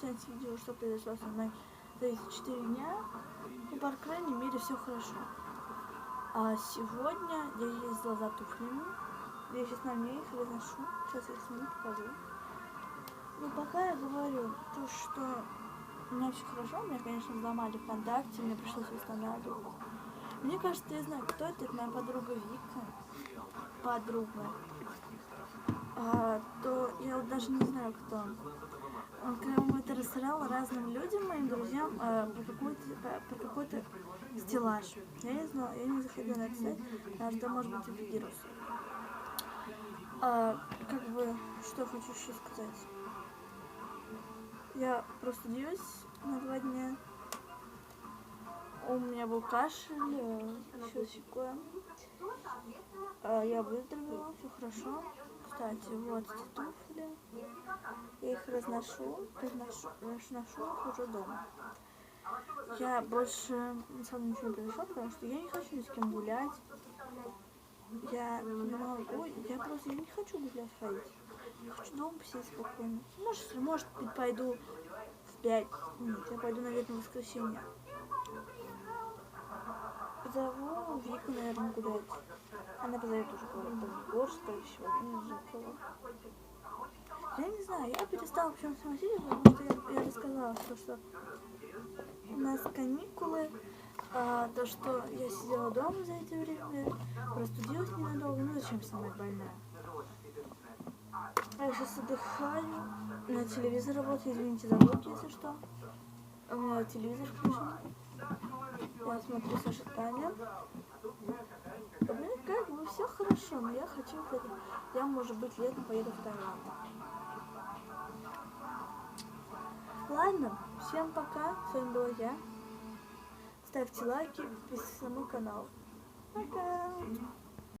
честно видео, что произошло со мной за эти четыре дня. Ну, по крайней мере, все хорошо. А сегодня я ездила за туфлями. Я сейчас на мне их разношу. Сейчас я их сниму, покажу. Ну, пока я говорю то, что у меня все хорошо, меня, конечно, взломали ВКонтакте, мне пришлось восстанавливать. Мне кажется, я знаю, кто это, это моя подруга Вика. Подруга. А, то даже не знаю, кто. Он когда это рассылал разным людям, моим друзьям, а, про какой-то про какой-то стеллаж. Я не знала, я не заходила на этот сайт, потому что может быть это вирус. А, как бы, что хочу еще сказать. Я простудилась на два дня. У меня был кашель, еще такое. А, Я выздоровела, все хорошо. Кстати, вот эти туфли. Я их разношу, разношу, разношу уже дома. Я больше на самом деле ничего не произошло, потому что я не хочу ни с кем гулять. Я не могу, я просто я не хочу гулять ходить. Я хочу дома посидеть спокойно. Может, может быть, пойду в пять. Нет, я пойду, наверное, в воскресенье. Позову Вику, наверное, гулять. Она позовет уже кого-то в Егор, скорее всего, я не знаю. Я перестала в чем смотреть, потому что я, я рассказала, что, что у нас каникулы, а, то, что я сидела дома за это время, простудилась ненадолго, ну зачем снимать больная? Я сейчас отдыхаю, на телевизор работает, извините за если что. Меня телевизор включен. Я смотрю Саша Таня. У меня как бы все хорошо, но я хочу, я, может быть, летом поеду в Таиланд. Ладно, всем пока, с вами была я. Ставьте лайки, подписывайтесь на мой канал. Пока!